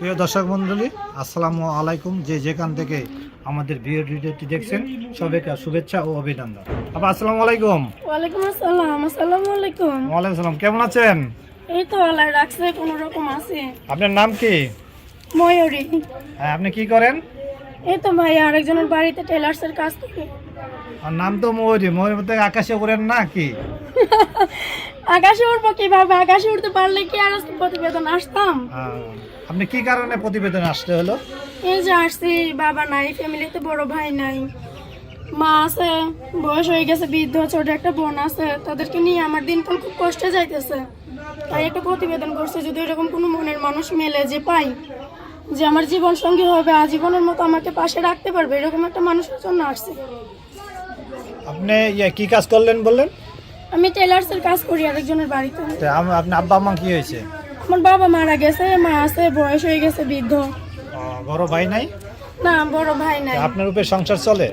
প্রিয় দর্শক মন্ডলী আসসালামু আলাইকুম। যে যেখান থেকে আমাদের বিয়ে ভিডিওটি দেখছেন সবাইকে শুভেচ্ছা ও অভিনন্দন। আপা আসসালামু আলাইকুম। ওয়ালাইকুম আসসালাম আসসালামু আলাইকুম। ওয়ালাইকুম সালাম কেমন আছেন? এই তো আল্লাহ রাখছে কোনো রকম আছে। আপনার নাম কি? ময়ূরী। হ্যাঁ, আপনি কি করেন? এই তো ভাই আরেকজনের বাড়িতে টেলার্সের কাজ করি। আর নাম তো ময়ূরী ময়ূর আকাশে উড়েন না কি? আকাশে উঠবো কীভাবে? আকাশে উঠতে পারলে কি আর আজকে প্রতিবেদন আসতাম? আপনি কি কারণে প্রতিবেদন আসতে হলো? এই যে আসছি বাবা নাই ফ্যামিলিতে বড় ভাই নাই। মা আছে বয়স হয়ে গেছে বৃদ্ধ ছোট একটা বোন আছে। তাদেরকে নিয়ে আমার দিনকাল খুব কষ্টে যাইতেছে। তাই একটা প্রতিবেদন করছে যদি এরকম কোনো মনের মানুষ মেলে যে পাই যে আমার জীবন সঙ্গী হবে আজীবনের মতো আমাকে পাশে রাখতে পারবে এরকম একটা মানুষের জন্য আসছি। আপনি ইয়ে কি কাজ করলেন বললেন? আমি টেলার্সের কাজ করি আরেকজনের বাড়িতে। তো আম- আপনার আব্বা আম্মা কি হয়েছে? আমার বাবা মারা গেছে মা আছে বয়স হয়ে গেছে বৃদ্ধ। আহ, বড় ভাই নাই? না বড় ভাই নাই। আপনার উপরে সংসার চলে?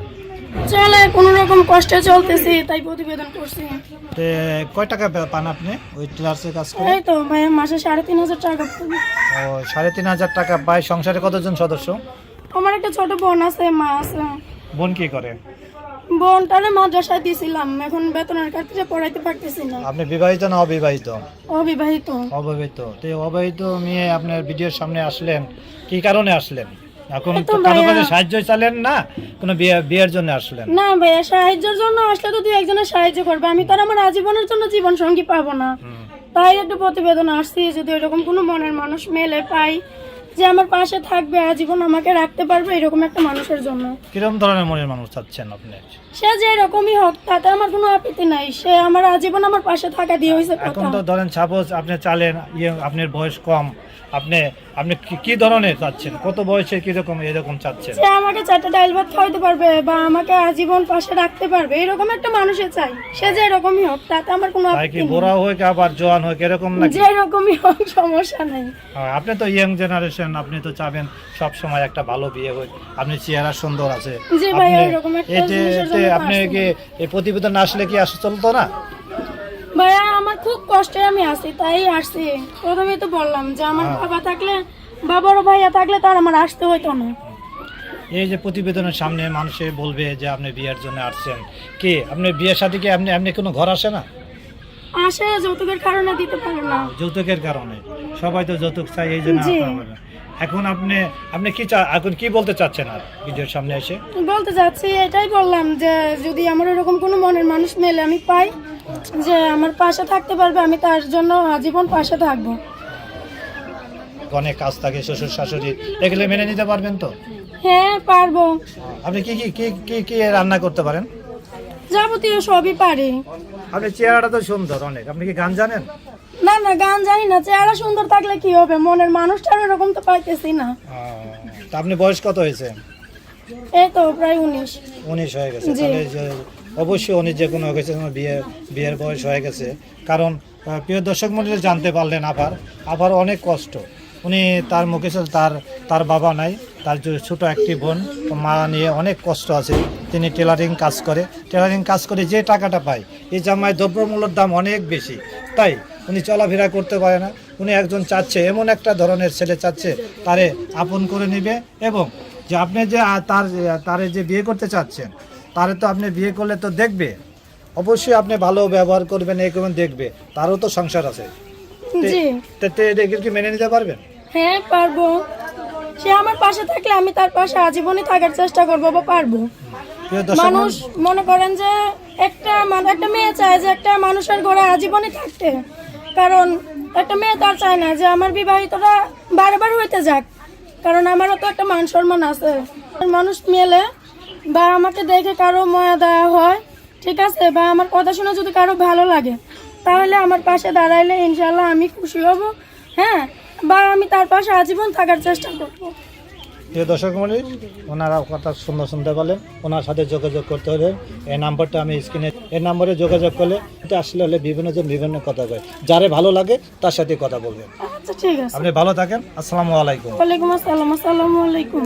চলে কোনো রকম কষ্টে চলতেছি তাই প্রতিবেদন করছি। তো কয় টাকা পে- পান আপনি ওই ক্লাসে কাজ করে? এই তো ভাই মাসে সাড়ে তিন হাজার টাকা পাই। ও সাড়ে তিন হাজার টাকা পায়। সংসারে কতজন সদস্য? আমার একটা ছোট বোন আছে মা আছে। বোন কি করে? বোনটারে মাদ্রাসায় দিয়েছিলাম এখন বেতনের খাতিরে পড়াইতে পারতেছি না। আপনি বিবাহিত না অবিবাহিত? অবিবাহিত। অবিবাহিত। তো অবিবাহিত মেয়ে আপনার ভিডিওর সামনে আসলেন কি কারণে আসলেন? এখন তো কারও কাছে সাহায্য চালেন না কোনো বিয়ে বিয়ের জন্য আসলেন? না ভাইয়া সাহায্যের জন্য আসলে তো দুই একজনের সাহায্য করবে। আমি তো আর আমার আজীবনের জন্য জীবন সঙ্গী পাবো না। তাই একটু প্রতিবেদন আসছি যদি এরকম কোনো মনের মানুষ মেলে পাই যে আমার পাশে থাকবে আজীবন আমাকে রাখতে পারবে এরকম একটা মানুষের জন্য। কীরকম ধরনের মনের মানুষ চাচ্ছেন আপনি? সে যে এরকমই হোক তাতে আমার কোনো আপত্তি নাই। সে আমার আজীবন আমার পাশে থাকা দিয়ে হয়েছে এখন তো ধরেন সাপোজ আপনি চালেন ইয়ে আপনার বয়স কম আপনি আপনি কি- কি ধরনের চাচ্ছেন? কত বয়সে কীরকম এরকম চাচ্ছেন? সে আমাকে চারটে ডাইল ভাত খাওয়াইতে পারবে বা আমাকে আজীবন পাশে রাখতে পারবে এরকম একটা মানুষের চাই। সে যে এরকমই হোক তাতে আমার কোনো তাই কি আপত্তি নেই। বুড়া হোক আবার জোয়ান হোক এরকম নাকি? যে এরকমই হোক সমস্যা নেই। আপনি তো ইয়াং জেনারেশন আপনি তো চাবেন সব সময় একটা ভালো বিয়ে হোক। আপনি চেহারা সুন্দর আছে। আপনি- এতে এতে আপনি কি এই প্রতিবেদন আসলে কি আস? চলতো না? ভাইয়া আমার খুব কষ্টে আমি আসি তাই আসছি। প্রথমে তো বললাম যে আমার হ্যাঁ। বাবা থাকলে বাবারও ভাইয়া থাকলে তার আমার আসতে হইতো না। এই যে প্রতিবেদনের সামনে মানুষে বলবে যে আপনি বিয়ের জন্য আসছেন। কি আপনি বিয়ের সাথে কি আপনি আপনি কোনো ঘর আসে না? আসে যৌতুকের কারণে দিতে পারে না। যৌতুকের কারণে। সবাই তো যৌতুক চাই এই জন্য। এখন আপনি আপনি কি চা এখন কি বলতে চাচ্ছেন আর ভিডিওর সামনে এসে? বলতে চাচ্ছি এটাই বললাম যে যদি আমার এরকম কোনো মনের মানুষ মেলে আমি পাই যে আমার পাশে থাকতে পারবে আমি তার জন্য আজীবন পাশে থাকব। অনেক কাজ থাকে শ্বশুর শাশুড়ি এগুলো মেনে নিতে পারবেন তো? হ্যাঁ পারব। আপনি কি কি কি কি কি রান্না করতে পারেন? যাবতীয় সবই পারি। আপনি চেহারাটা তো সুন্দর অনেক। আপনি কি গান জানেন? না গান জানি না চেহারা সুন্দর থাকলে কি হবে? মনের মানুষটার এরকম তো পাইতেছি না। তা আপনি বয়স কত হয়েছে? এই তো প্রায় উনিশ। উনিশ হয়ে গেছে। তাহলে যে- অবশ্যই উনিশ যে কোনো আমার বিয়ে বিয়ের বয়স হয়ে গেছে। কারণ আহ, প্রিয় দর্শক মন্ডলী জানতে পারলেন আবার আবার অনেক কষ্ট। উনি তার মুখে তার তার বাবা নাই তার যে ছোট একটি বোন তো মা নিয়ে অনেক কষ্ট আছে। তিনি টেলারিং কাজ করে টেলারিং কাজ করে যে টাকাটা পায় এই জামায় দ্রব্যমূল্যের দাম অনেক বেশি। তাই উনি চলাফেরা করতে পারে না। উনি একজন চাচ্ছে এমন একটা ধরনের ছেলে চাচ্ছে তারে আপন করে নেবে এবং যে আপনি যে তার তারে যে বিয়ে করতে চাচ্ছেন তারে তো আপনি বিয়ে করলে তো দেখবে। অবশ্যই আপনি ভালো ব্যবহার করবেন এই করবেন দেখবে। তারও তো সংসার আছে। কি মেনে নিতে পারবেন? হ্যাঁ পারব। সে আমার পাশে থাকলে আমি তার পাশে আজীবনই থাকার চেষ্টা করব বা পারব। মানুষ মনে করেন যে একটা একটা মেয়ে চায় যে একটা মানুষের ঘরে আজীবনই থাকতে। কারণ একটা মেয়ে তো আর চায় না যে আমার বিবাহিতরা বারবার হইতে যাক। কারণ আমারও তো একটা মান সম্মান আছে। মানুষ মেলে বা আমাকে দেখে কারও ময়া দেওয়া হয়, ঠিক আছে, বা আমার কথা শুনে যদি কারও ভালো লাগে, তাহলে আমার পাশে দাঁড়াইলে ইনশাল্লাহ আমি খুশি হব হ্যাঁ বা আমি তার পাশে আজীবন থাকার চেষ্টা করব। প্রিয় দর্শক মন্ডলী ওনারা কথা সুন্দর শুনতে পারলেন। ওনার সাথে যোগাযোগ করতে হলে এই নাম্বারটা আমি স্ক্রিনে এই নাম্বারে যোগাযোগ করলে আসলে হলে বিভিন্ন জন বিভিন্ন কথা কয়। যারে ভালো লাগে তার সাথে কথা বলবেন। আচ্ছা ঠিক আছে। আপনি ভালো থাকেন। আসসালামু আলাইকুম। ওয়ালাইকুম আসসালাম। আসসালামু আলাইকুম।